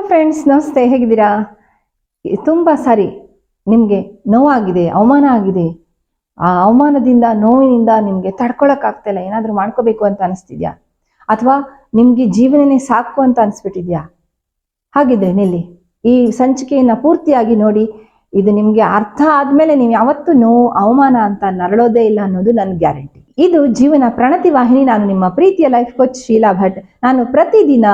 Hello friends ನಮಸ್ತೆ, ಹೇಗಿದ್ದೀರಾ? ತುಂಬ ಸಾರಿ ನಿಮಗೆ ನೋವಾಗಿದೆ, ಅವಮಾನ ಆಗಿದೆ. ಆ ಅವಮಾನದಿಂದ, ನೋವಿನಿಂದ ನಿಮಗೆ ತಡ್ಕೊಳಕ್ಕಾಗ್ತಿಲ್ಲ ಏನಾದರೂ ಮಾಡ್ಕೋಬೇಕು ಅಂತ ಅನಿಸ್ತಿದ್ಯಾ? ಅಥವಾ ನಿಮಗೆ ಜೀವನನೇ ಸಾಕು ಅಂತ ಅನಿಸ್ಬಿಟ್ಟಿದ್ಯಾ? ಹಾಗಿದ್ರೆ ನಿಲ್ಲಿ. ಈ ಸಂಚಿಕೆಯನ್ನು ಪೂರ್ತಿಯಾಗಿ ನೋಡಿ, ಇದು ನಿಮಗೆ ಅರ್ಥ ಆದಮೇಲೆ ನೀವು ಯಾವತ್ತೂ ನೋವು, ಅವಮಾನ ಅಂತ ನರಳೋದೇ ಇಲ್ಲ ಅನ್ನೋದು ನನ್ನ ಗ್ಯಾರಂಟಿ. ಇದು ಜೀವನ ಪ್ರಣತಿ ವಾಹಿನಿ. ನಾನು ನಿಮ್ಮ ಪ್ರೀತಿಯ ಲೈಫ್ ಕೋಚ್ ಶೀಲಾ ಭಟ್. ನಾನು ಪ್ರತಿದಿನ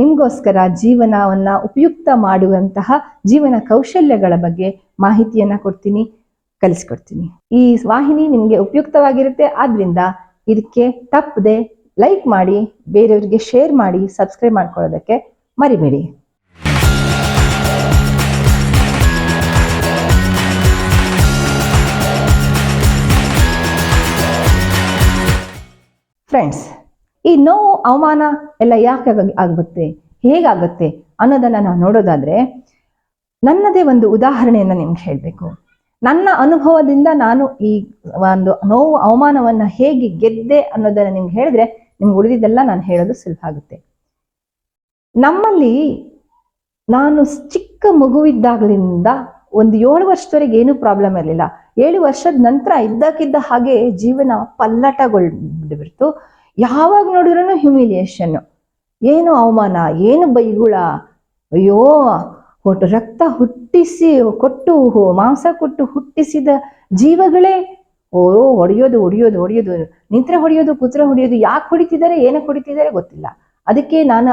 ನಿಮಗೋಸ್ಕರ ಜೀವನವನ್ನು ಉಪಯುಕ್ತ ಮಾಡುವಂತಹ ಜೀವನ ಕೌಶಲ್ಯಗಳ ಬಗ್ಗೆ ಮಾಹಿತಿಯನ್ನು ಕೊಡ್ತೀನಿ, ಕಲಿಸ್ಕೊಡ್ತೀನಿ. ಈ ವಾಹಿನಿ ನಿಮಗೆ ಉಪಯುಕ್ತವಾಗಿರುತ್ತೆ, ಆದ್ರಿಂದ ಇದಕ್ಕೆ ತಪ್ಪದೆ ಲೈಕ್ ಮಾಡಿ, ಬೇರೆಯವರಿಗೆ ಶೇರ್ ಮಾಡಿ, ಸಬ್ಸ್ಕ್ರೈಬ್ ಮಾಡ್ಕೊಳ್ಳೋದಕ್ಕೆ ಮರಿಬೇಡಿ. ಫ್ರೆಂಡ್ಸ್ ಈ ನೋವು, ಅವಮಾನ ಎಲ್ಲ ಯಾಕೆ ಆಗ- ಆಗುತ್ತೆ ಹೇಗಾಗುತ್ತೆ? ಅನ್ನೋದನ್ನ ನಾವು ನೋಡೋದಾದ್ರೆ, ನನ್ನದೇ ಒಂದು ಉದಾಹರಣೆಯನ್ನ ನಿಮ್ಗೆ ಹೇಳಬೇಕು. ನನ್ನ ಅನುಭವದಿಂದ ನಾನು ಈ ಒಂದು ನೋವು, ಅವಮಾನವನ್ನ ಹೇಗೆ ಗೆದ್ದೆ ಅನ್ನೋದನ್ನ ನಿಮ್ಗೆ ಹೇಳಿದ್ರೆ, ನಿಮ್ಗೆ ಉಳಿದಿದ್ದೆಲ್ಲ ನಾನು ಹೇಳೋದು ಸುಲಭ ಆಗುತ್ತೆ. ನಮ್ಮಲ್ಲಿ ನಾನು ಚಿಕ್ಕ ಮಗುವಿದ್ದಾಗಲಿಂದ ಒಂದು ಏಳು ವರ್ಷದವರೆಗೆ ಏನೂ ಪ್ರಾಬ್ಲಮ್ ಇರಲಿಲ್ಲ. ಏಳು ವರ್ಷದ ನಂತರ ಇದ್ದಕ್ಕಿದ್ದ ಹಾಗೆ ಜೀವನ ಪಲ್ಲಟಗೊಳ್ಬಿಡ್ತು ಯಾವಾಗ ನೋಡಿದ್ರೂ ಹ್ಯುಮಿಲಿಯೇಷನ್ ಏನು ಅವಮಾನ, ಏನು ಬೈಗುಳ. ಅಯ್ಯೋ ಒಟ್ಟು ರಕ್ತ ಹುಟ್ಟಿಸಿ, ಕೊಟ್ಟು ಮಾಂಸ ಕೊಟ್ಟು ಹುಟ್ಟಿಸಿದ ಜೀವಗಳೇ. ಓ, ಹೊಡೆಯೋದು ಹೊಡೆಯೋದು ಹೊಡೆಯೋದು. ನಿಂತ್ರೆ ಹೊಡೆಯೋದು ಕುತ್ರ ಹೊಡೆಯೋದು, ಯಾಕೆ ಹೊಡಿತಿದ್ದಾರೆ ಏನಕ್ಕೆ ಹೊಡಿತಿದ್ದಾರೆ ಗೊತ್ತಿಲ್ಲ. ಅದಕ್ಕೆ ನಾನು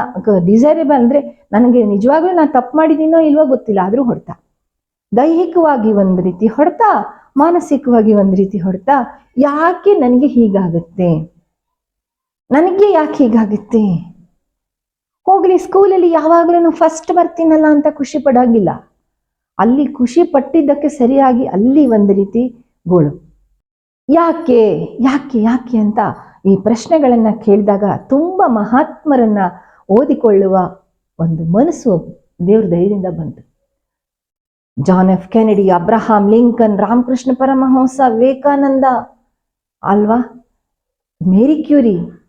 ಡಿಸೈರೇಬಲ್ ಅಂದ್ರೆ ನನಗೆ ನಿಜವಾಗ್ಲೂ ನಾನು ತಪ್ಪು ಮಾಡಿದ್ದೀನೋ ಇಲ್ವೋ ಗೊತ್ತಿಲ್ಲ, ಆದ್ರೂ ಹೊಡೆತ. ದೈಹಿಕವಾಗಿ ಒಂದು ರೀತಿ ಹೊಡ್ತಾ, ಮಾನಸಿಕವಾಗಿ ಒಂದು ರೀತಿ ಹೊಡ್ತಾ, ಯಾಕೆ ನನಗೆ ಹೀಗಾಗುತ್ತೆ? ನನಗೆ ಯಾಕೆ ಹೀಗಾಗುತ್ತೆ? ಹೋಗ್ಲಿ, ಸ್ಕೂಲಲ್ಲಿ ಯಾವಾಗ್ಲೂ ಫಸ್ಟ್ ಬರ್ತೀನಲ್ಲ ಅಂತ ಖುಷಿ ಪಡೋಂಗಿಲ್ಲ. ಅಲ್ಲಿ ಖುಷಿ ಪಟ್ಟಿದ್ದಕ್ಕೆ ಸರಿಯಾಗಿ ಅಲ್ಲಿ ಒಂದು ರೀತಿ ಗೋಳು ಯಾಕೆ ಯಾಕೆ ಯಾಕೆ ಅಂತ ಈ ಪ್ರಶ್ನೆಗಳನ್ನ ಕೇಳಿದಾಗ ತುಂಬಾ ಮಹಾತ್ಮರನ್ನ ಓದಿಕೊಳ್ಳುವ ಒಂದು ಮನಸ್ಸು ದೇವ್ರ ಧೈರ್ಯದಿಂದ ಬಂತು. John F Kennedy, Abraham Lincoln, Ramakrishna Paramahamsa, Vivekananda, ಅಲ್ವಾ? ಮೇರಿ ಕ್ಯೂರಿ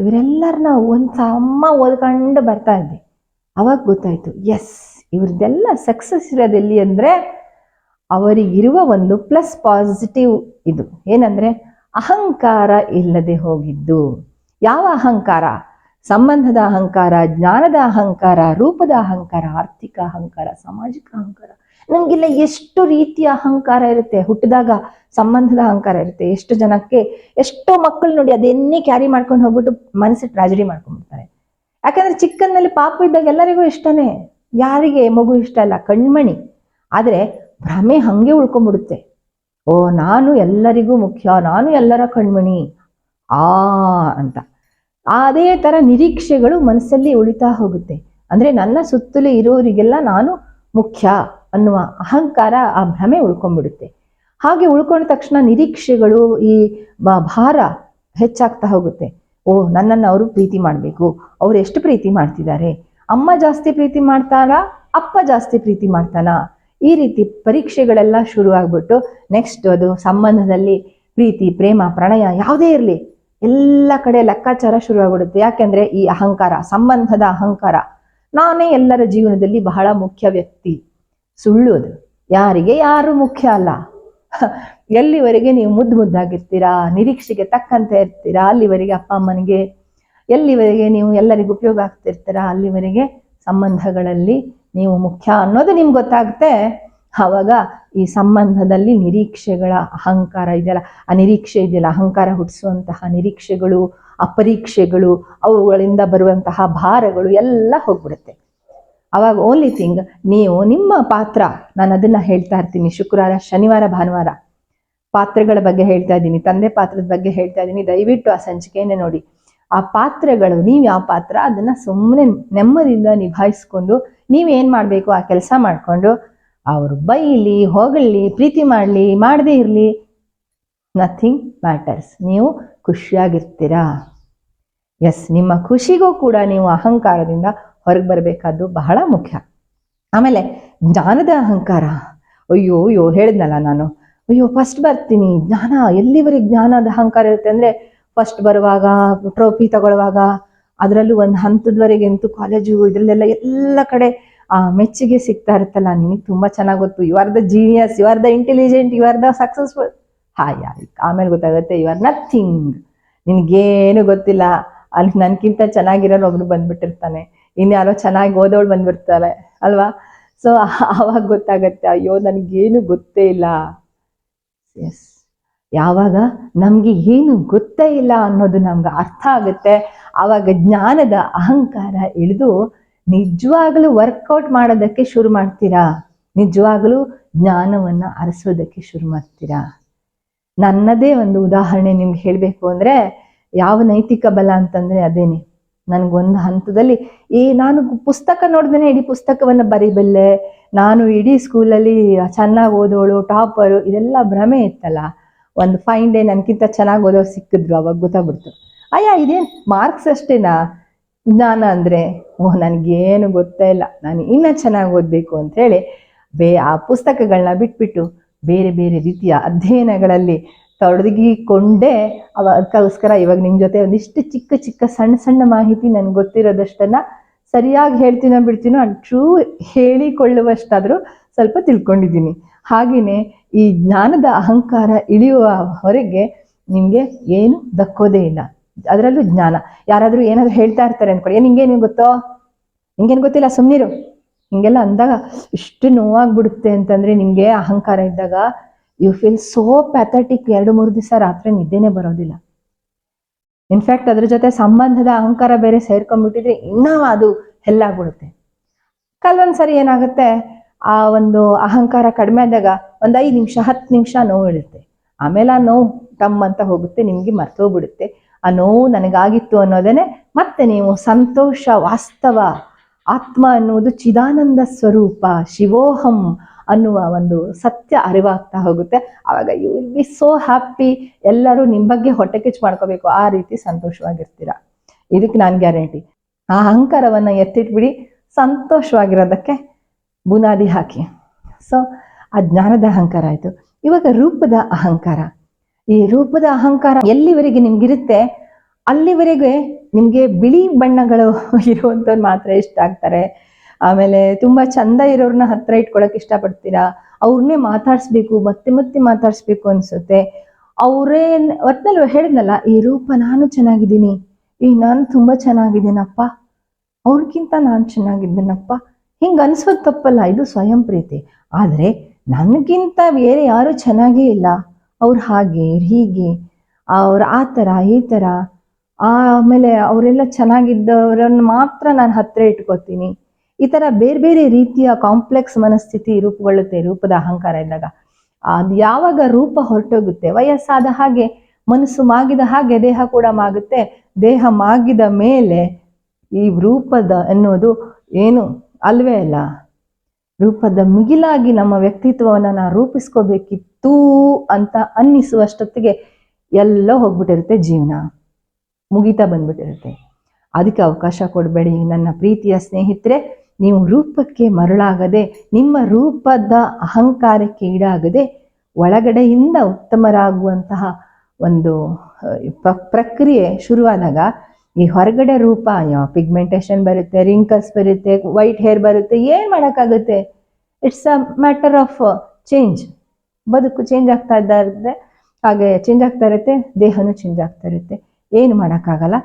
ಇವರೆಲ್ಲರನ್ನ ಒಂದು ಸಮ ಓದ್ಕೊಂಡು ಬರ್ತಾ ಇದ್ದೆ. ಅವಾಗ ಗೊತ್ತಾಯ್ತು ಎಸ್ ಇವ್ರದ್ದೆಲ್ಲ ಸಕ್ಸಸ್ ಇರೋದೆಲ್ಲಿ ಅಂದ್ರೆ ಅವರಿಗಿರುವ ಒಂದು ಪ್ಲಸ್ ಪಾಸಿಟಿವ್ ಇದು. ಏನಂದರೆ ಅಹಂಕಾರ ಇಲ್ಲದೆ ಹೋಗಿದ್ದು. ಯಾವ ಅಹಂಕಾರ? ಸಂಬಂಧದ ಅಹಂಕಾರ, ಜ್ಞಾನದ ಅಹಂಕಾರ, ರೂಪದ ಅಹಂಕಾರ, ಆರ್ಥಿಕ ಅಹಂಕಾರ, ಸಾಮಾಜಿಕ ಅಹಂಕಾರ. ನಮಗೆಲ್ಲ ಎಷ್ಟು ರೀತಿಯ ಅಹಂಕಾರ ಇರುತ್ತೆ, ಹುಟ್ಟಿದಾಗ ಸಂಬಂಧದ ಅಹಂಕಾರ ಇರುತ್ತೆ. ಎಷ್ಟು ಜನಕ್ಕೆ ಎಷ್ಟೋ ಮಕ್ಕಳು ನೋಡಿ ಅದನ್ನೇ ಕ್ಯಾರಿ ಮಾಡ್ಕೊಂಡು ಹೋಗ್ಬಿಟ್ಟು ಮನಸ್ಸು ಟ್ರಾಜಿಡಿ ಮಾಡ್ಕೊಂಡ್ಬಿಡ್ತಾರೆ. ಯಾಕಂದ್ರೆ ಚಿಕ್ಕಂದಲ್ಲಿ ಪಾಪ ಇದ್ದಾಗ ಎಲ್ಲರಿಗೂ ಇಷ್ಟನೇ. ಯಾರಿಗೆ ಮಗು ಇಷ್ಟ ಇಲ್ಲ, ಕಣ್ಮಣಿ. ಆದ್ರೆ ಭ್ರಮೆ ಹಂಗೆ ಉಳ್ಕೊಂಡ್ಬಿಡುತ್ತೆ. ಓ, ನಾನು ಎಲ್ಲರಿಗೂ ಮುಖ್ಯ, ನಾನು ಎಲ್ಲರ ಕಣ್ಮಣಿ. ಆ, ಅಂತ. ಅದೇ ತರ ನಿರೀಕ್ಷೆಗಳು ಮನಸ್ಸಲ್ಲಿ ಉಳಿತಾ ಹೋಗುತ್ತೆ. ಅಂದ್ರೆ ನನ್ನ ಸುತ್ತಲೂ ಇರೋರಿಗೆಲ್ಲ ನಾನು ಮುಖ್ಯ. ಅನ್ನುವ ಅಹಂಕಾರ ಆ ಭ್ರಮೆ ಉಳ್ಕೊಂಡ್ಬಿಡುತ್ತೆ. ಹಾಗೆ ಉಳ್ಕೊಂಡ ತಕ್ಷಣ ನಿರೀಕ್ಷೆಗಳು ಈ ಭಾರ ಹೆಚ್ಚಾಗ್ತಾ ಹೋಗುತ್ತೆ. ಓ, ನನ್ನನ್ನು ಅವರು ಪ್ರೀತಿ ಮಾಡಬೇಕು. ಅವ್ರು ಎಷ್ಟು ಪ್ರೀತಿ ಮಾಡ್ತಿದ್ದಾರೆ? ಅಮ್ಮ ಜಾಸ್ತಿ ಪ್ರೀತಿ ಮಾಡ್ತಾರಾ? ಅಪ್ಪ ಜಾಸ್ತಿ ಪ್ರೀತಿ ಮಾಡ್ತಾನ? ಈ ರೀತಿ ಪರೀಕ್ಷೆಗಳೆಲ್ಲ ಶುರು ಆಗ್ಬಿಟ್ಟು ನೆಕ್ಸ್ಟ್ ಅದು ಸಂಬಂಧದಲ್ಲಿ ಪ್ರೀತಿ, ಪ್ರೇಮ, ಪ್ರಣಯ ಯಾವುದೇ ಇರಲಿ, ಎಲ್ಲ ಕಡೆ ಲೆಕ್ಕಾಚಾರ ಶುರು ಆಗ್ಬಿಡುತ್ತೆ. ಯಾಕೆಂದ್ರೆ ಈ ಅಹಂಕಾರ, ಸಂಬಂಧದ ಅಹಂಕಾರ. ನಾನೇ ಎಲ್ಲರ ಜೀವನದಲ್ಲಿ ಬಹಳ ಮುಖ್ಯ ವ್ಯಕ್ತಿ. ಸುಳ್ಳು ಅದು ಯಾರಿಗೆ ಯಾರು ಮುಖ್ಯ ಅಲ್ಲ. ಎಲ್ಲಿವರೆಗೆ ನೀವು ಮುದ್ದು ಮುದ್ದಾಗಿರ್ತೀರಾ, ನಿರೀಕ್ಷೆಗೆ ತಕ್ಕಂತೆ ಇರ್ತೀರಾ, ಅಲ್ಲಿವರೆಗೆ ಅಪ್ಪ ಅಮ್ಮನಿಗೆ, ಎಲ್ಲಿವರೆಗೆ ನೀವು ಎಲ್ಲರಿಗೂ ಉಪಯೋಗ ಆಗ್ತಿರ್ತೀರಾ, ಅಲ್ಲಿವರೆಗೆ ಸಂಬಂಧಗಳಲ್ಲಿ ನೀವು ಮುಖ್ಯ ಅನ್ನೋದು ನಿಮ್ಗೆ ಗೊತ್ತಾಗುತ್ತೆ. ಆವಾಗ ಈ ಸಂಬಂಧದಲ್ಲಿ ನಿರೀಕ್ಷೆಗಳ ಅಹಂಕಾರ ಇದೆಯಲ್ಲ, ಆ ನಿರೀಕ್ಷೆ ಇದೆಯಲ್ಲ, ಅಹಂಕಾರ ಹುಟ್ಟಿಸುವಂತಹ ನಿರೀಕ್ಷೆಗಳು, ಅಪರೀಕ್ಷೆಗಳು, ಅವುಗಳಿಂದ ಬರುವಂತಹ ಭಾರಗಳು ಎಲ್ಲ ಹೋಗ್ಬಿಡುತ್ತೆ. ಅವಾಗ ಓನ್ಲಿ ಥಿಂಗ್ ನೀವು ನಿಮ್ಮ ಪಾತ್ರ, ನಾನು ಅದನ್ನ ಹೇಳ್ತಾ ಇರ್ತೀನಿ. ಶುಕ್ರವಾರ, ಶನಿವಾರ, ಭಾನುವಾರ ಪಾತ್ರಗಳ ಬಗ್ಗೆ ಹೇಳ್ತಾ ಇದ್ದೀನಿ. ತಂದೆ ಪಾತ್ರದ ಬಗ್ಗೆ ಹೇಳ್ತಾ ಇದ್ದೀನಿ. ದಯವಿಟ್ಟು ಆ ಸಂಚಿಕೆಯನ್ನೇ ನೋಡಿ. ಆ ಪಾತ್ರಗಳು, ನೀವು ಯಾವ ಪಾತ್ರ, ಅದನ್ನ ಸುಮ್ಮನೆ ನೆಮ್ಮದಿಯಿಂದ ನಿಭಾಯಿಸ್ಕೊಂಡು ನೀವೇನ್ ಮಾಡಬೇಕು, ಆ ಕೆಲಸ ಮಾಡಿಕೊಂಡು, ಅವರು ಬೈಲಿ ಹೊಗಳಿ ಪ್ರೀತಿ ಮಾಡಲಿ, ಮಾಡದೇ ಇರಲಿ ನಥಿಂಗ್ ಮ್ಯಾಟರ್ಸ್ ನೀವು ಖುಷಿಯಾಗಿರ್ತೀರಾ? ಎಸ್ ನಿಮ್ಮ ಖುಷಿಗೂ ಕೂಡ ನೀವು ಅಹಂಕಾರದಿಂದ ಹೊರಗೆ ಬರಬೇಕಾದ್ದು ಬಹಳ ಮುಖ್ಯ. ಆಮೇಲೆ ಜ್ಞಾನದ ಅಹಂಕಾರ. ಅಯ್ಯೋ ಅಯ್ಯೋ, ಹೇಳಿದ್ನಲ್ಲ ನಾನು. ಅಯ್ಯೋ ಫಸ್ಟ್ ಬರ್ತೀನಿ. ಜ್ಞಾನ, ಎಲ್ಲಿವರೆಗೆ ಜ್ಞಾನದ ಅಹಂಕಾರ ಇರುತ್ತೆ ಅಂದರೆ ಫಸ್ಟ್ ಬರುವಾಗ ಟ್ರೋಫಿ ತಗೊಳ್ಳುವಾಗ, ಅದರಲ್ಲೂ ಒಂದು ಹಂತದವರೆಗೆ ಅಂತೂ ಕಾಲೇಜು ಇದರಲ್ಲೆಲ್ಲ ಎಲ್ಲ ಕಡೆ, ಆ, ಮೆಚ್ಚುಗೆ ಸಿಗ್ತಾ ಇರುತ್ತಲ್ಲ, ನಿನಗೆ ತುಂಬಾ ಚೆನ್ನಾಗಿ ಗೊತ್ತು. You are the genius you are the intelligent you are the successful hi ಆಮೇಲೆ ಗೊತ್ತಾಗುತ್ತೆ ಯು ಆರ್ ನಥಿಂಗ್ ನಿನಗೇನು ಗೊತ್ತಿಲ್ಲ. ಅಲ್ಲಿ ನನಗಿಂತ ಚೆನ್ನಾಗಿರೋರು ಒಬ್ರು ಬಂದ್ಬಿಟ್ಟಿರ್ತಾನೆ. ಇನ್ಯಾರೋ ಚೆನ್ನಾಗಿ ಓದೋಳು ಬಂದ್ಬಿಡ್ತಾಳೆ, ಅಲ್ವಾ? ಸೊ ಆವಾಗ ಗೊತ್ತಾಗತ್ತೆ, ಅಯ್ಯೋ, ನನಗೇನು ಗೊತ್ತೇ ಇಲ್ಲ. ಎಸ್ ಯಾವಾಗ? ನಮಗೆ ಏನು ಗೊತ್ತೇ ಇಲ್ಲ ಅನ್ನೋದು ನಮ್ಗೆ ಅರ್ಥ ಆಗುತ್ತೆ. ಆವಾಗ ಜ್ಞಾನದ ಅಹಂಕಾರ ಇಳಿದು ನಿಜವಾಗ್ಲೂ ವರ್ಕೌಟ್ ಮಾಡೋದಕ್ಕೆ ಶುರು ಮಾಡ್ತೀರಾ? ನಿಜವಾಗ್ಲೂ ಜ್ಞಾನವನ್ನು ಅರಸೋದಕ್ಕೆ ಶುರು ಮಾಡ್ತೀರಾ? ನನ್ನದೇ ಒಂದು ಉದಾಹರಣೆ ನಿಮ್ಗೆ ಹೇಳಬೇಕು ಅಂದರೆ, ಯಾವ ನೈತಿಕ ಬಲ ಅಂತಂದರೆ ಅದೇನೆ ನನಗೊಂದು ಹಂತದಲ್ಲಿ ಈ ನಾನು ಪುಸ್ತಕ ನೋಡ್ದೇನೆ ಇಡೀ ಪುಸ್ತಕವನ್ನು ಬರಿಬಲ್ಲೆ, ನಾನು ಇಡೀ ಸ್ಕೂಲಲ್ಲಿ ಚೆನ್ನಾಗಿ ಓದೋಳು, ಟಾಪರು, ಇದೆಲ್ಲ ಭ್ರಮೆ ಇತ್ತಲ್ಲ. ಒಂದು ಫೈನ್ ಡೇ ನನಗಿಂತ ಚೆನ್ನಾಗಿ ಓದೋ ಸಿಕ್ಕಿದ್ರು, ಅವಾಗ ಗೊತ್ತಾಗ್ಬಿಡ್ತು. ಅಯ್ಯ, ಇದೇನು ಮಾರ್ಕ್ಸ್ ಅಷ್ಟೇನಾ? ಜ್ಞಾನ ಅಂದರೆ, ಓಹ್, ನನಗೇನು ಗೊತ್ತೇ ಇಲ್ಲ. ನಾನು ಇನ್ನೂ ಚೆನ್ನಾಗಿ ಓದಬೇಕು ಅಂಥೇಳಿ ಬೇ, ಆ ಪುಸ್ತಕಗಳನ್ನ ಬಿಟ್ಬಿಟ್ಟು ಬೇರೆ ಬೇರೆ ರೀತಿಯ ಅಧ್ಯಯನಗಳಲ್ಲಿ ತೊಡಗಿಕೊಂಡೇ ಅವ ಅದಕ್ಕೋಸ್ಕರ ಇವಾಗ ನಿಮ್ಮ ಜೊತೆ ಒಂದಿಷ್ಟು ಚಿಕ್ಕ ಚಿಕ್ಕ ಸಣ್ಣ ಸಣ್ಣ ಮಾಹಿತಿ ನನಗೆ ಗೊತ್ತಿರೋದಷ್ಟನ್ನ ಸರಿಯಾಗಿ ಹೇಳ್ತೀನೋ ಬಿಡ್ತೀನೋ ಟ್ರೂ ಹೇಳಿಕೊಳ್ಳುವಷ್ಟಾದರೂ ಸ್ವಲ್ಪ ತಿಳ್ಕೊಂಡಿದ್ದೀನಿ. ಹಾಗೆಯೇ ಈ ಜ್ಞಾನದ ಅಹಂಕಾರ ಇಳಿಯುವ ಹೊರಗೆ ನಿಮಗೆ ಏನು ದಕ್ಕೋದೇ ಇಲ್ಲ. ಅದರಲ್ಲೂ ಜ್ಞಾನ. ಯಾರಾದರೂ ಏನಾದರೂ ಹೇಳ್ತಾ ಇರ್ತಾರೆ ಅಂದ್ಕೊಳ್ಳಿ ನಿಂಗೇನು ಗೊತ್ತೋ? ನಿಂಗೇನು ಗೊತ್ತಿಲ್ಲ? ಸುಮ್ಮನಿರು ಹಿಂಗೆಲ್ಲ ಅಂದಾಗ ಇಷ್ಟು ನೋವಾಗ್ಬಿಡುತ್ತೆ ಅಂತಂದ್ರೆ ನಿಮಗೆ ಅಹಂಕಾರ ಇದ್ದಾಗ ಯು ಫೀಲ್ ಸೋ ಪ್ಯಾಥಟಿಕ್ ಎರಡು, ಮೂರು ದಿವಸ ರಾತ್ರಿ ನಿದ್ದೆನೆ ಬರೋದಿಲ್ಲ. ಇನ್ಫ್ಯಾಕ್ಟ್ ಅದ್ರ ಜೊತೆ ಸಂಬಂಧದ ಅಹಂಕಾರ ಬೇರೆ ಸೇರ್ಕೊಂಡ್ಬಿಟ್ಟಿದ್ರೆ ಇನ್ನೂ ಅದು ಹೆಲ್ಲಾಗ್ಬಿಡುತ್ತೆ. ಕೆಲವೊಂದ್ಸರಿ ಏನಾಗುತ್ತೆ? ಆ ಒಂದು ಅಹಂಕಾರ ಕಡಿಮೆ ಆದಾಗ ಒಂದು ಐದು ನಿಮಿಷ, ಹತ್ತು ನಿಮಿಷ ನೋವು ಇಳುತ್ತೆ ಆಮೇಲೆ ಆ ನೋವು ಟಮ್ ಅಂತ ಹೋಗುತ್ತೆ, ನಿಮಗೆ ಮರ್ತೋಗ್ಬಿಡುತ್ತೆ. ಆ ನೋವು ನನಗಾಗಿತ್ತು ಅನ್ನೋದೇನೆ ಮತ್ತೆ ನೀವು ಸಂತೋಷ, ವಾಸ್ತವ, ಆತ್ಮ ಅನ್ನುವುದು ಚಿದಾನಂದ ಸ್ವರೂಪ, ಶಿವೋಹಂ ಅನ್ನುವ ಒಂದು ಸತ್ಯ ಅರಿವಾಗ್ತಾ ಹೋಗುತ್ತೆ. ಆವಾಗ you will be so happy ಎಲ್ಲರೂ ನಿಮ್ಮ ಬಗ್ಗೆ ಹೊಟ್ಟೆ ಕಿಚ್ಚು ಮಾಡ್ಕೋಬೇಕು. ಆ ರೀತಿ ಸಂತೋಷವಾಗಿರ್ತೀರ? ಇದಕ್ಕೆ ನಾನು ಗ್ಯಾರಂಟಿ ಆ ಅಹಂಕಾರವನ್ನು ಎತ್ತಿಟ್ಬಿಡಿ ಸಂತೋಷವಾಗಿರೋದಕ್ಕೆ ಬುನಾದಿ ಹಾಕಿ. ಸೊ ಆ ಜ್ಞಾನದ ಅಹಂಕಾರ ಆಯಿತು. ಇವಾಗ ರೂಪದ ಅಹಂಕಾರ. ಈ ರೂಪದ ಅಹಂಕಾರ ಎಲ್ಲಿವರೆಗೆ ನಿಮ್ಗಿರುತ್ತೆ? ಅಲ್ಲಿವರೆಗೆ ನಿಮಗೆ ಬಿಳಿ ಬಣ್ಣಗಳು ಇರುವಂಥವ್ರು ಮಾತ್ರ ಇಷ್ಟ ಆಗ್ತಾರೆ. ಆಮೇಲೆ ತುಂಬಾ ಚಂದ ಇರೋರ್ನ ಹತ್ರ ಇಟ್ಕೊಳಕ್ ಇಷ್ಟಪಡ್ತೀರಾ? ಅವ್ರನ್ನೇ ಮಾತಾಡ್ಸ್ಬೇಕು, ಮತ್ತೆ ಮತ್ತೆ ಮಾತಾಡ್ಸ್ಬೇಕು ಅನ್ಸುತ್ತೆ. ಅವರೇ ಒಟ್ನಲ್ಲಿ ಹೇಳಿದ್ನಲ್ಲ, ಈ ರೂಪ ನಾನು ಚೆನ್ನಾಗಿದ್ದೀನಿ. ಈ ನಾನು ತುಂಬಾ ಚೆನ್ನಾಗಿದ್ದೀನಪ್ಪ. ಅವ್ರಿಗಿಂತ ನಾನು ಚೆನ್ನಾಗಿದ್ದೀನಪ್ಪ. ಹಿಂಗೆ ಅನ್ಸೋದು ತಪ್ಪಲ್ಲ, ಇದು ಸ್ವಯಂ ಪ್ರೀತಿ. ಆದರೆ ನನಗಿಂತ ಬೇರೆ ಯಾರು ಚೆನ್ನಾಗೇ ಇಲ್ಲ. ಅವ್ರು ಹಾಗೆ, ಹೀಗೆ, ಅವ್ರು ಆ ಥರ, ಈ ಥರ. ಆಮೇಲೆ ಅವರೆಲ್ಲ ಚೆನ್ನಾಗಿದ್ದವ್ರನ್ನ ಮಾತ್ರ ನಾನು ಹತ್ತಿರ ಇಟ್ಕೋತೀನಿ. ಈ ತರ ಬೇರೆ ಬೇರೆ ರೀತಿಯ ಕಾಂಪ್ಲೆಕ್ಸ್ ಮನಸ್ಥಿತಿ ರೂಪುಗೊಳ್ಳುತ್ತೆ ರೂಪದ ಅಹಂಕಾರ ಇದ್ದಾಗ ಅದು ಯಾವಾಗ ರೂಪ ಹೊರಟೋಗುತ್ತೆ? ವಯಸ್ಸಾದ ಹಾಗೆ, ಮನಸ್ಸು ಮಾಗಿದ ಹಾಗೆ ದೇಹ ಕೂಡ ಮಾಗುತ್ತೆ. ದೇಹ ಮಾಗಿದ ಮೇಲೆ ಈ ರೂಪದ ಎನ್ನುವುದು ಏನು? ಅಲ್ವೇ ಅಲ್ಲ. ರೂಪದ ಮುಗಿಲಾಗಿ ನಮ್ಮ ವ್ಯಕ್ತಿತ್ವವನ್ನು ನಾವು ರೂಪಿಸ್ಕೋಬೇಕಿತ್ತು ಅಂತ ಅನ್ನಿಸುವಷ್ಟೊತ್ತಿಗೆ ಎಲ್ಲ ಹೋಗ್ಬಿಟ್ಟಿರುತ್ತೆ ಜೀವನ. ಮುಗಿತಾ ಬಂದ್ಬಿಟ್ಟಿರುತ್ತೆ. ಅದಕ್ಕೆ ಅವಕಾಶ ಕೊಡಬೇಡಿ. ನನ್ನ ಪ್ರೀತಿಯ ಸ್ನೇಹಿತರೆ ನೀವು ರೂಪಕ್ಕೆ ಮರಳಾಗದೆ, ನಿಮ್ಮ ರೂಪದ ಅಹಂಕಾರಕ್ಕೆ ಈಡಾಗದೆ, ಒಳಗಡೆಯಿಂದ ಉತ್ತಮರಾಗುವಂತಹ ಒಂದು ಪ್ರಕ್ರಿಯೆ ಶುರುವಾದಾಗ ಈ ಹೊರಗಡೆ ರೂಪ ಪಿಗ್ಮೆಂಟೇಷನ್ ಬರುತ್ತೆ ರಿಂಕಲ್ಸ್ ಬರುತ್ತೆ ವೈಟ್ ಹೇರ್ ಬರುತ್ತೆ, ಏನು ಮಾಡೋಕ್ಕಾಗುತ್ತೆ? It's a matter of change ಬದುಕು ಚೇಂಜ್ ಆಗ್ತಾ ಇದ್ದಾರೆ ಹಾಗೆ ಚೇಂಜ್ ಆಗ್ತಾ ಇರುತ್ತೆ, ದೇಹನೂ ಚೇಂಜ್ ಆಗ್ತಾ ಇರುತ್ತೆ. ಏನು ಮಾಡೋಕ್ಕಾಗಲ್ಲ.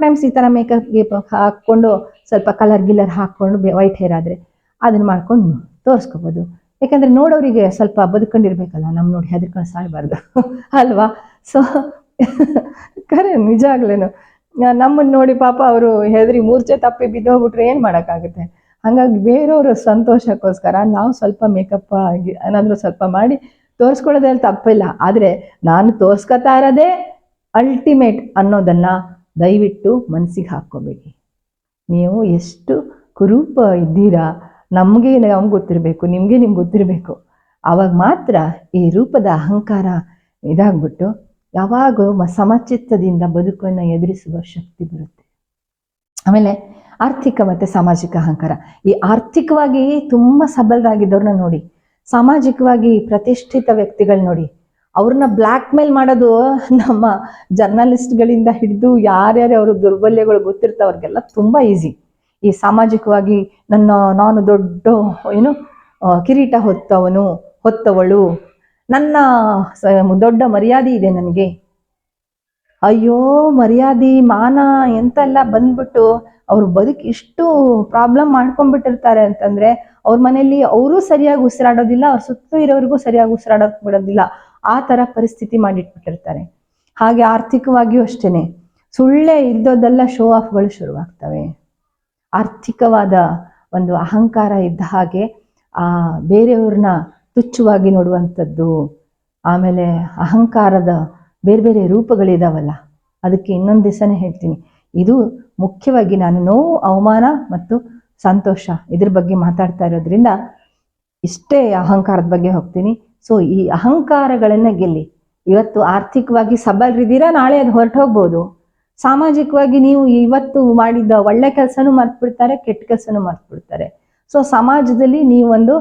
ಟೈಮ್ಸ್ ಈ ಥರ ಮೇಕಪ್ಗೆ ಹಾಕ್ಕೊಂಡು ಸ್ವಲ್ಪ ಕಲರ್ ಗಿಲ್ಲರ್ ಹಾಕ್ಕೊಂಡು ವೈಟ್ ಹೇರ್ ಆದರೆ ಅದನ್ನ ಮಾಡ್ಕೊಂಡು ತೋರಿಸ್ಕೋಬೋದು. ಯಾಕಂದ್ರೆ ನೋಡೋರಿಗೆ ಸ್ವಲ್ಪ ಬದುಕೊಂಡಿರ್ಬೇಕಲ್ಲ ನಮ್ಮ ನೋಡಿ ಹೆದರ್ಕೊಂಡು ಸಾಯಬಾರ್ದು. ಅಲ್ವಾ? ಸೊ ಕರೆ ನಿಜಾಗ್ಲೇನು ನಮ್ಮನ್ನು ನೋಡಿ ಪಾಪ ಅವರು ಹೆದರಿ ಮೂರ್ಛೆ ತಪ್ಪಿ ಬಿದ್ದೋಗ್ಬಿಟ್ರೆ ಏನು ಮಾಡೋಕ್ಕಾಗುತ್ತೆ? ಹಾಗಾಗಿ ಬೇರೆಯವ್ರ ಸಂತೋಷಕ್ಕೋಸ್ಕರ ನಾವು ಸ್ವಲ್ಪ ಮೇಕಪ್ ಆಗಿ, ಏನಾದರೂ ಸ್ವಲ್ಪ ಮಾಡಿ ತೋರಿಸ್ಕೊಳ್ಳೋದ್ರಲ್ಲಿ ತಪ್ಪಿಲ್ಲ. ಆದರೆ ನಾನು ತೋರಿಸ್ಕೊತಾ ಇರೋದೇ ಅಲ್ಟಿಮೇಟ್ ಅನ್ನೋದನ್ನು ದಯವಿಟ್ಟು ಮನಸ್ಸಿಗೆ ಹಾಕ್ಕೋಬೇಡಿ. ನೀವು ಎಷ್ಟು ಕುರೂಪ ಇದ್ದೀರಾ, ನಮಗೆ ನಮ್ಗೆ ಗೊತ್ತಿರಬೇಕು, ನಿಮಗೆ ನಿಮ್ಗೆ ಗೊತ್ತಿರಬೇಕು. ಆವಾಗ ಮಾತ್ರ ಈ ರೂಪದ ಅಹಂಕಾರ ಇದಾಗ್ಬಿಟ್ಟು ಯಾವಾಗ ಸಮಚಿತ್ತದಿಂದ ಬದುಕನ್ನು ಎದುರಿಸುವ ಶಕ್ತಿ ಬರುತ್ತೆ. ಆಮೇಲೆ ಆರ್ಥಿಕ ಮತ್ತು ಸಾಮಾಜಿಕ ಅಹಂಕಾರ. ಈ ಆರ್ಥಿಕವಾಗಿ ತುಂಬ ಸಬಲರಾಗಿದ್ದವ್ರನ್ನ ನೋಡಿ, ಸಾಮಾಜಿಕವಾಗಿ ಪ್ರತಿಷ್ಠಿತ ವ್ಯಕ್ತಿಗಳು ನೋಡಿ ಅವ್ರನ್ನ ಬ್ಲ್ಯಾಕ್ ಮೇಲ್ ಮಾಡೋದು ನಮ್ಮ ಜರ್ನಲಿಸ್ಟ್ಗಳಿಂದ ಹಿಡಿದು ಯಾರ್ಯಾರು ಅವ್ರ ದುರ್ಬಲ್ಯಗಳು ಗೊತ್ತಿರ್ತಾವ್ರಿಗೆಲ್ಲ ತುಂಬ ಈಸಿ. ಈ ಸಾಮಾಜಿಕವಾಗಿ ನನ್ನ, ನಾನು ದೊಡ್ಡ, ಏನು ಕಿರೀಟ ಹೊತ್ತವನು, ಹೊತ್ತವಳು, ನನ್ನ ದೊಡ್ಡ ಮರ್ಯಾದೆ ಇದೆ ನನಗೆ. ಅಯ್ಯೋ, ಮರ್ಯಾದೆ, ಮಾನ ಎಂತೆಲ್ಲ ಬಂದ್ಬಿಟ್ಟು ಅವ್ರ ಬದುಕು ಇಷ್ಟು ಪ್ರಾಬ್ಲಮ್ ಮಾಡ್ಕೊಂಡ್ಬಿಟ್ಟಿರ್ತಾರೆ ಅಂತಂದ್ರೆ ಅವ್ರ ಮನೆಯಲ್ಲಿ ಅವರು ಸರಿಯಾಗಿ ಉಸಿರಾಡೋದಿಲ್ಲ, ಅವ್ರ ಸುತ್ತ ಇರೋರಿಗೂ ಸರಿಯಾಗಿ ಉಸಿರಾಡೋಕ್ ಬಿಡೋದಿಲ್ಲ. ಆ ತರ ಪರಿಸ್ಥಿತಿ ಮಾಡಿಟ್ಬಿಟ್ಟಿರ್ತಾರೆ. ಹಾಗೆ ಆರ್ಥಿಕವಾಗಿಯೂ ಅಷ್ಟೇನೆ. ಸುಳ್ಳೆ ಇದ್ದೋದೆಲ್ಲ ಶೋ ಆಫ್ಗಳು ಶುರುವಾಗ್ತವೆ. ಆರ್ಥಿಕವಾದ ಒಂದು ಅಹಂಕಾರ ಇದ್ದ ಹಾಗೆ, ಆ, ಬೇರೆಯವ್ರನ್ನ ತುಚ್ಛವಾಗಿ ನೋಡುವಂಥದ್ದು, ಆಮೇಲೆ ಅಹಂಕಾರದ ಬೇರೆ ಬೇರೆ ರೂಪಗಳಿದಾವಲ್ಲ, ಅದಕ್ಕೆ ಇನ್ನೊಂದು ದಿವಸನೇ ಹೇಳ್ತೀನಿ. ಇದು ಮುಖ್ಯವಾಗಿ ನಾನು ನೋವು, ಅವಮಾನ ಮತ್ತು ಸಂತೋಷ ಇದ್ರ ಬಗ್ಗೆ ಮಾತಾಡ್ತಾ ಇರೋದ್ರಿಂದ ಇಷ್ಟೇ ಅಹಂಕಾರದ ಬಗ್ಗೆ ಹೋಗ್ತೀನಿ. ಸೊ ಈ ಅಹಂಕಾರಗಳನ್ನ ಗೆಲ್ಲಿ. ಇವತ್ತು ಆರ್ಥಿಕವಾಗಿ ಸಬಲರಿದ್ದೀರಾ? ನಾಳೆ ಅದು ಹೊರಟು ಹೋಗ್ಬೋದು. ಸಾಮಾಜಿಕವಾಗಿ ನೀವು ಇವತ್ತು ಮಾಡಿದ್ದ ಒಳ್ಳೆ ಕೆಲಸನೂ ಮರ್ತ್ಬಿಡ್ತಾರೆ, ಕೆಟ್ಟ ಕೆಲಸನೂ ಮರ್ತ್ಬಿಡ್ತಾರೆ. ಸೊ ಸಮಾಜದಲ್ಲಿ ನೀವೊಂದು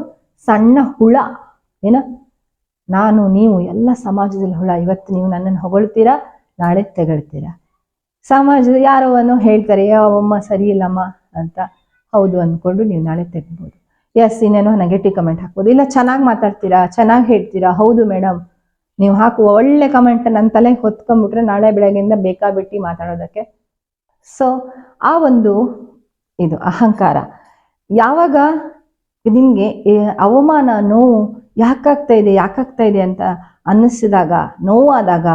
ಸಣ್ಣ ಹುಳ, ಏನ? ನಾನು, ನೀವು, ಎಲ್ಲ ಸಮಾಜದಲ್ಲಿ ಹುಳ. ಇವತ್ತು ನೀವು ನನ್ನನ್ನು ಹೊಗಳ್ತೀರಾ? ನಾಳೆ ತೆಗಳ್ತೀರಾ? ಸಮಾಜದ ಯಾರೋ ಅನ್ನೋ ಹೇಳ್ತಾರೆ ಯಾವಮ್ಮ ಸರಿ ಇಲ್ಲಮ್ಮ ಅಂತ. ಹೌದು ಅಂದ್ಕೊಂಡು ನೀವು ನಾಳೆ ತೆಗ್ಬೋದು. ಎಸ್ ಇನ್ನೇನೋ ನೆಗೆಟಿವ್ ಕಮೆಂಟ್ ಹಾಕ್ಬೋದು. ಇಲ್ಲ, ಚೆನ್ನಾಗಿ ಮಾತಾಡ್ತೀರಾ? ಚೆನ್ನಾಗಿ ಹೇಳ್ತೀರಾ? ಹೌದು ಮೇಡಮ್ ನೀವು ಹಾಕುವ ಒಳ್ಳೆ ಕಮೆಂಟ್ ನನ್ನ ತಲೆಗೆ ಹೊತ್ಕೊಂಡ್ಬಿಟ್ರೆ ನಾಳೆ ಬೆಳಗ್ಗೆಯಿಂದ ಬೇಕಾಬಿಟ್ಟು ಮಾತಾಡೋದಕ್ಕೆ. ಸೊ ಆ ಒಂದು ಇದು ಅಹಂಕಾರ. ಯಾವಾಗ ನಿಮಗೆ ಅವಮಾನ, ನೋವು ಯಾಕಾಗ್ತಾ ಇದೆ ಯಾಕಾಗ್ತಾ ಇದೆ ಅಂತ ಅನ್ನಿಸಿದಾಗ, ನೋವಾದಾಗ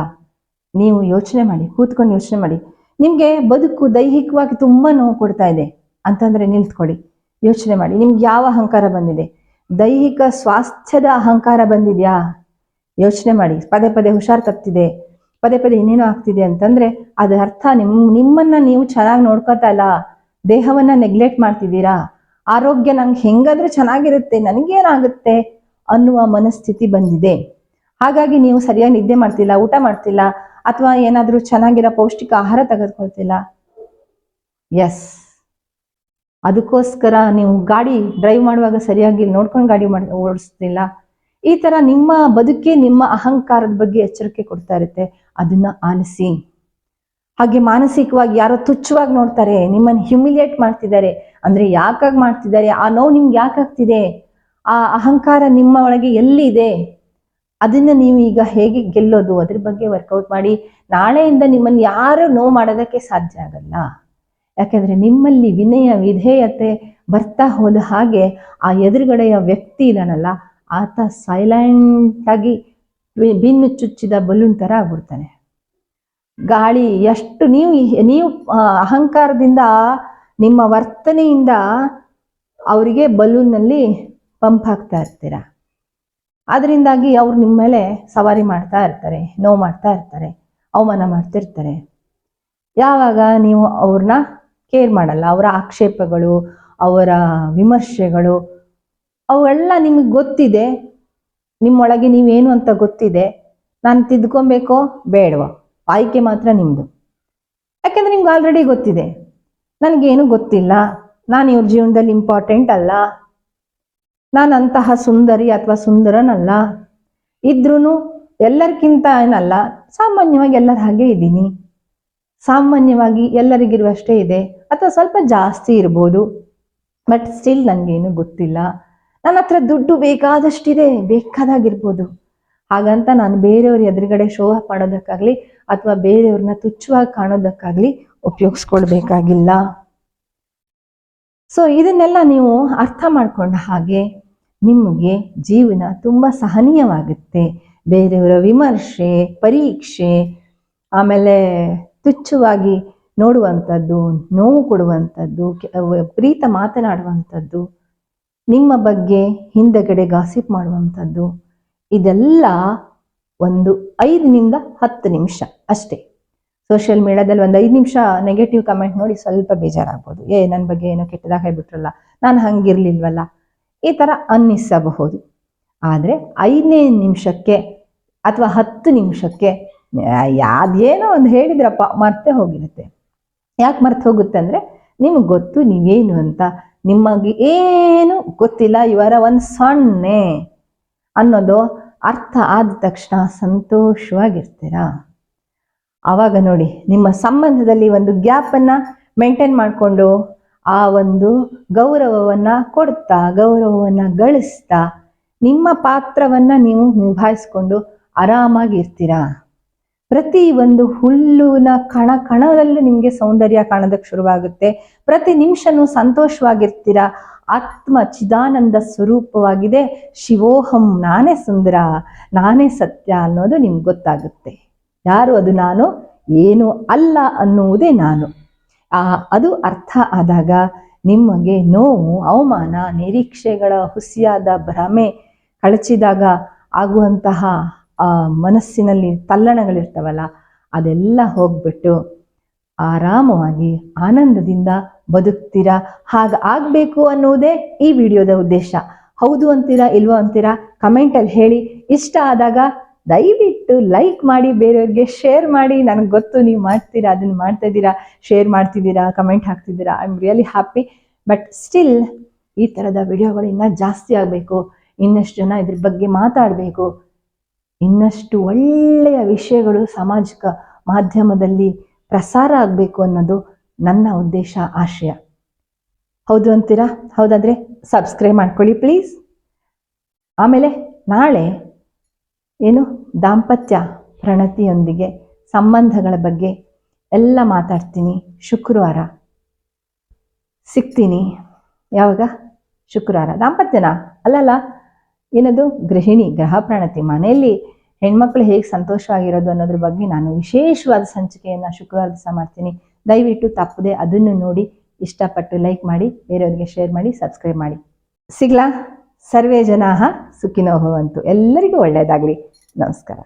ನೀವು ಯೋಚನೆ ಮಾಡಿ, ಕೂತ್ಕೊಂಡು ಯೋಚನೆ ಮಾಡಿ. ನಿಮಗೆ ಬದುಕು ದೈಹಿಕವಾಗಿ ತುಂಬ ನೋವು ಕೊಡ್ತಾ ಇದೆ. ಅಂತಂದ್ರೆ ನಿಲ್ತ್ಕೊಳ್ಳಿ. ಯೋಚನೆ ಮಾಡಿ. ನಿಮ್ಗೆ ಯಾವ ಅಹಂಕಾರ ಬಂದಿದೆ? ದೈಹಿಕ ಸ್ವಾಸ್ಥ್ಯದ ಅಹಂಕಾರ ಬಂದಿದ್ಯಾ? ಯೋಚನೆ ಮಾಡಿ. ಪದೇ ಪದೇ ಹುಷಾರ್ ತಪ್ತಿದೆ. ಪದೇ ಪದೇ ಇನ್ನೇನೋ ಆಗ್ತಿದೆ ಅಂತಂದ್ರೆ ಅದ ಅರ್ಥ ನಿಮ್, ನಿಮ್ಮನ್ನ ನೀವು ಚೆನ್ನಾಗಿ ನೋಡ್ಕೋತಾ ಇಲ್ಲ. ದೇಹವನ್ನ ನೆಗ್ಲೆಕ್ಟ್ ಮಾಡ್ತಿದ್ದೀರಾ? ಆರೋಗ್ಯ ನಂಗೆ ಹೆಂಗಾದ್ರೆ ಚೆನ್ನಾಗಿರುತ್ತೆ, ನನಗೇನಾಗುತ್ತೆ ಅನ್ನುವ ಮನಸ್ಥಿತಿ ಬಂದಿದೆ. ಹಾಗಾಗಿ ನೀವು ಸರಿಯಾಗಿ ನಿದ್ದೆ ಮಾಡ್ತಿಲ್ಲ, ಊಟ ಮಾಡ್ತಿಲ್ಲ, ಅಥವಾ ಏನಾದರೂ ಚೆನ್ನಾಗಿರೋ ಪೌಷ್ಟಿಕ ಆಹಾರ ತೆಗೆದುಕೊಳ್ತಿಲ್ಲ. ಎಸ್ ಅದಕ್ಕೋಸ್ಕರ ನೀವು ಗಾಡಿ ಡ್ರೈವ್ ಮಾಡುವಾಗ ಸರಿಯಾಗಿ ನೋಡ್ಕೊಂಡು ಗಾಡಿ ಮಾಡಿ ಓಡಿಸ್ತಿಲ್ಲ ಈ ತರ ನಿಮ್ಮ ಬದುಕೇ ನಿಮ್ಮ ಅಹಂಕಾರದ ಬಗ್ಗೆ ಎಚ್ಚರಿಕೆ ಕೊಡ್ತಾ ಇರುತ್ತೆ. ಅದನ್ನ ಆಲಿಸಿ. ಹಾಗೆ ಮಾನಸಿಕವಾಗಿ ಯಾರೋ ತುಚ್ಛವಾಗಿ ನೋಡ್ತಾರೆ, ನಿಮ್ಮನ್ನು ಹ್ಯುಮಿಲಿಯೇಟ್ ಮಾಡ್ತಿದ್ದಾರೆ. ಅಂದ್ರೆ ಯಾಕಾಗಿ ಮಾಡ್ತಿದ್ದಾರೆ? ಆ ನೋವು ನಿಮ್ಗೆ ಯಾಕಾಗ್ತಿದೆ? ಆ ಅಹಂಕಾರ ನಿಮ್ಮ ಒಳಗೆ ಎಲ್ಲಿದೆ? ಅದನ್ನ ನೀವು ಈಗ ಹೇಗೆ ಗೆಲ್ಲೋದು? ಅದ್ರ ಬಗ್ಗೆ ವರ್ಕೌಟ್ ಮಾಡಿ. ನಾಳೆಯಿಂದ ನಿಮ್ಮನ್ನು ಯಾರು ನೋವು ಮಾಡೋದಕ್ಕೆ ಸಾಧ್ಯ ಆಗಲ್ಲ. ಯಾಕೆಂದ್ರೆ ನಿಮ್ಮಲ್ಲಿ ವಿನಯ, ವಿಧೇಯತೆ ಬರ್ತಾ ಹೋದ ಹಾಗೆ ಆ ಎದುರುಗಡೆಯ ವ್ಯಕ್ತಿ ಇದಾನಲ್ಲ ಆತ ಸೈಲೆಂಟ್ ಆಗಿ ಬಿ- ಬಿನ್ನು ಚುಚ್ಚಿದ ಬಲೂನ್ ತರ ಆಗ್ಬಿಡ್ತಾನೆ. ಗಾಳಿ ಎಷ್ಟು ನೀವು ನೀವು ಅಹಂಕಾರದಿಂದ, ನಿಮ್ಮ ವರ್ತನೆಯಿಂದ ಅವರಿಗೆ ಬಲೂನ್ನಲ್ಲಿ ಪಂಪ್ ಹಾಕ್ತಾ ಇರ್ತೀರ. ಅದರಿಂದಾಗಿ ಅವ್ರು ನಿಮ್ಮ ಮೇಲೆ ಸವಾರಿ ಮಾಡ್ತಾ ಇರ್ತಾರೆ, ನೋವು ಮಾಡ್ತಾ ಇರ್ತಾರೆ, ಅವಮಾನ ಮಾಡ್ತಿರ್ತಾರೆ. ಯಾವಾಗ ನೀವು ಅವ್ರನ್ನ ಕೇರ್ ಮಾಡಲ್ಲ. ಅವರ ಆಕ್ಷೇಪಗಳು, ಅವರ ವಿಮರ್ಶೆಗಳು, ಅವೆಲ್ಲ ನಿಮಗೆ ಗೊತ್ತಿದೆ. ನಿಮ್ಮೊಳಗೆ ನೀವೇನು ಅಂತ ಗೊತ್ತಿದೆ. ನಾನು ತಿದ್ಕೊಬೇಕೋ ಬೇಡವೋ? ಆಯ್ಕೆ ಮಾತ್ರ ನಿಮ್ಮದು ಯಾಕೆಂದ್ರೆ ನಿಮ್ಗೆ ಆಲ್ರೆಡಿ ಗೊತ್ತಿದೆ. ನನಗೇನು ಗೊತ್ತಿಲ್ಲ. ನಾನು ಇವ್ರ ಜೀವನದಲ್ಲಿ ಇಂಪಾರ್ಟೆಂಟ್ ಅಲ್ಲ. ನಾನು ಅಂತಹ ಸುಂದರಿ ಅಥವಾ ಸುಂದರನಲ್ಲ. ಇದ್ರೂ ಎಲ್ಲರಿಗಿಂತ ಏನಲ್ಲ, ಸಾಮಾನ್ಯವಾಗಿ ಎಲ್ಲರ ಹಾಗೆ ಇದ್ದೀನಿ. ಸಾಮಾನ್ಯವಾಗಿ ಎಲ್ಲರಿಗಿರುವಷ್ಟೇ ಇದೆ ಅಥವಾ ಸ್ವಲ್ಪ ಜಾಸ್ತಿ ಇರ್ಬೋದು. ಬಟ್ ಸ್ಟಿಲ್ ನನಗೇನು ಗೊತ್ತಿಲ್ಲ. ನನ್ನ ಹತ್ರ ದುಡ್ಡು ಬೇಕಾದಷ್ಟಿದೆ, ಬೇಕಾದಾಗಿರ್ಬೋದು. ಹಾಗಂತ ನಾನು ಬೇರೆಯವ್ರ ಎದುರುಗಡೆ ಶೋ ಅಪ್ ಮಾಡೋದಕ್ಕಾಗ್ಲಿ ಅಥವಾ ಬೇರೆಯವ್ರನ್ನ ತುಚ್ಛವಾಗಿ ಕಾಣೋದಕ್ಕಾಗ್ಲಿ ಉಪಯೋಗಿಸ್ಕೊಳ್ಬೇಕಾಗಿಲ್ಲ. ಸೊ ಇದನ್ನೆಲ್ಲ ನೀವು ಅರ್ಥ ಮಾಡಿಕೊಂಡ ಹಾಗೆ ನಿಮಗೆ ಜೀವನ ತುಂಬ ಸಹನೀಯವಾಗುತ್ತೆ. ಬೇರೆಯವರ ವಿಮರ್ಶೆ, ಪರೀಕ್ಷೆ, ಆಮೇಲೆ ತುಚ್ಛವಾಗಿ ನೋಡುವಂಥದ್ದು, ನೋವು ಕೊಡುವಂಥದ್ದು ಪ್ರೀತ ಮಾತನಾಡುವಂಥದ್ದು, ನಿಮ್ಮ ಬಗ್ಗೆ ಹಿಂದಗಡೆ ಗಾಸಿಪ್ ಮಾಡುವಂಥದ್ದು, ಇದೆಲ್ಲ ಒಂದು ಐದರಿಂದ ಹತ್ತು ನಿಮಿಷ ಅಷ್ಟೇ. ಸೋಷಿಯಲ್ ಮೀಡಿಯಾದಲ್ಲಿ ಒಂದು ಐದು ನಿಮಿಷ ನೆಗೆಟಿವ್ ಕಮೆಂಟ್ ನೋಡಿ ಸ್ವಲ್ಪ ಬೇಜಾರಾಗ್ಬೋದು. ಏ ನನ್ನ ಬಗ್ಗೆ ಏನೋ ಕೆಟ್ಟದಾಗ ಹೇಳ್ಬಿಟ್ರಲ್ಲ, ನಾನು ಹಂಗಿರ್ಲಿಲ್ವಲ್ಲ? ಈ ಥರ ಅನ್ನಿಸಬಹುದು. ಆದರೆ ಐದನೇ ನಿಮಿಷಕ್ಕೆ ಅಥವಾ ಹತ್ತು ನಿಮಿಷಕ್ಕೆ ಯಾವ್ದೇನೋ ಒಂದು ಹೇಳಿದ್ರಪ್ಪ, ಮರ್ತೆ ಹೋಗಿರುತ್ತೆ. ಯಾಕೆ ಮರ್ತು ಹೋಗುತ್ತೆ ಅಂದರೆ, ನಿಮ್ಗೆ ಗೊತ್ತು, ನೀವೇನು ಅಂತ. ನಿಮಗೆ ಏನು ಗೊತ್ತಿಲ್ಲ ಇವರ ಒಂದು ಸೊನ್ನೆ ಅನ್ನೋದು ಅರ್ಥ ಆದ ತಕ್ಷಣ ಸಂತೋಷವಾಗಿರ್ತೀರಾ? ಆವಾಗ ನೋಡಿ, ನಿಮ್ಮ ಸಂಬಂಧದಲ್ಲಿ ಒಂದು ಗ್ಯಾಪನ್ನು ಮೇಂಟೈನ್ ಮಾಡಿಕೊಂಡು, ಆ ಒಂದು ಗೌರವವನ್ನು ಕೊಡ್ತಾ, ಗೌರವವನ್ನು ಗಳಿಸ್ತಾ, ನಿಮ್ಮ ಪಾತ್ರವನ್ನು ನೀವು ನಿಭಾಯಿಸ್ಕೊಂಡು ಆರಾಮಾಗಿರ್ತೀರಾ ಪ್ರತಿ ಒಂದು ಹುಲ್ಲುನ ಕಣ ಕಣದಲ್ಲೂ ನಿಮಗೆ ಸೌಂದರ್ಯ ಕಾಣೋದಕ್ಕೆ ಶುರುವಾಗುತ್ತೆ. ಪ್ರತಿ ನಿಮಿಷನೂ ಸಂತೋಷವಾಗಿರ್ತೀರ? ಆತ್ಮ ಚಿದಾನಂದ ಸ್ವರೂಪವಾಗಿದೆ. ಶಿವೋಹಂ ನಾನೇ ಸುಂದರ, ನಾನೇ ಸತ್ಯ ಅನ್ನೋದು ನಿಮ್ಗೆ ಗೊತ್ತಾಗುತ್ತೆ. ಯಾರು ಅದು ನಾನು? ಏನು ಅಲ್ಲ ಅನ್ನುವುದೇ ನಾನು. ಆ, ಅದು ಅರ್ಥ ಆದಾಗ ನಿಮಗೆ ನೋವು, ಅವಮಾನ, ನಿರೀಕ್ಷೆಗಳ ಹುಸಿಯಾದ ಭ್ರಮೆ ಕಳಚಿದಾಗ ಆಗುವಂತಹ ಮನಸ್ಸಿನಲ್ಲಿ ತಲ್ಲಣಗಳಿರ್ತವಲ್ಲ, ಅದೆಲ್ಲ ಹೋಗ್ಬಿಟ್ಟು ಆರಾಮವಾಗಿ ಆನಂದದಿಂದ ಬದುಕ್ತೀರಾ, ಹಾಗ ಆಗಬೇಕು ಅನ್ನೋದೇ ಈ ವಿಡಿಯೋದ ಉದ್ದೇಶ. ಹೌದು ಅಂತೀರಾ, ಇಲ್ವೋ ಅಂತೀರಾ, ಕಮೆಂಟಲ್ಲಿ ಹೇಳಿ. ಇಷ್ಟ ಆದಾಗ ದಯವಿಟ್ಟು ಲೈಕ್ ಮಾಡಿ, ಬೇರೆಯವ್ರಿಗೆ ಶೇರ್ ಮಾಡಿ. ನನಗೆ ಗೊತ್ತು ನೀವು ಮಾಡ್ತೀರಾ ಅದನ್ನು ಮಾಡ್ತಾ ಇದ್ದೀರಾ, ಶೇರ್ ಮಾಡ್ತಿದ್ದೀರಾ, comment ಹಾಕ್ತಿದ್ದೀರಾ, I am really happy. But still ಈ ಥರದ ವಿಡಿಯೋಗಳು ಇನ್ನೂ ಜಾಸ್ತಿ ಆಗಬೇಕು. ಇನ್ನಷ್ಟು ಜನ ಇದ್ರ ಬಗ್ಗೆ ಮಾತಾಡಬೇಕು. ಇನ್ನಷ್ಟು ಒಳ್ಳೆಯ ವಿಷಯಗಳು ಸಾಮಾಜಿಕ ಮಾಧ್ಯಮದಲ್ಲಿ ಪ್ರಸಾರ ಆಗಬೇಕು ಅನ್ನೋದು ನನ್ನ ಉದ್ದೇಶ, ಆಶಯ. ಹೌದು ಅಂತೀರಾ? ಹೌದಾದರೆ ಸಬ್ಸ್ಕ್ರೈಬ್ ಮಾಡ್ಕೊಳ್ಳಿ ಪ್ಲೀಸ್ ಆಮೇಲೆ ನಾಳೆ ಏನು? ದಾಂಪತ್ಯ ಪ್ರಣತಿಯೊಂದಿಗೆ ಸಂಬಂಧಗಳ ಬಗ್ಗೆ ಎಲ್ಲ ಮಾತಾಡ್ತೀನಿ. ಶುಕ್ರವಾರ. ಸಿಗ್ತೀನಿ. ಯಾವಾಗ? ಶುಕ್ರವಾರ. ದಾಂಪತ್ಯನ? ಅಲ್ಲಲ್ಲ ಏನದು? ಗೃಹಿಣಿ ಗ್ರಹ ಪ್ರಣತಿ ಮನೆಯಲ್ಲಿ ಹೆಣ್ಮಕ್ಳು ಹೇಗೆ ಸಂತೋಷವಾಗಿರೋದು ಅನ್ನೋದ್ರ ಬಗ್ಗೆ ನಾನು ವಿಶೇಷವಾದ ಸಂಚಿಕೆಯನ್ನು ಶುಕ್ರವಾರ ದಿವಸ ಮಾಡ್ತೀನಿ. ದಯವಿಟ್ಟು ತಪ್ಪದೆ ಅದನ್ನು ನೋಡಿ, ಇಷ್ಟಪಟ್ಟು ಲೈಕ್ ಮಾಡಿ, ಬೇರೆಯವ್ರಿಗೆ ಶೇರ್ ಮಾಡಿ, ಸಬ್ಸ್ಕ್ರೈಬ್ ಮಾಡಿ. ಸಿಗ್ಲಾ? ಸರ್ವೇ ಜನಾಹ ಸುಖಿನೋ ಹೋವಂತು ಎಲ್ಲರಿಗೂ ಒಳ್ಳೆಯದಾಗಲಿ. ನಮಸ್ಕಾರ.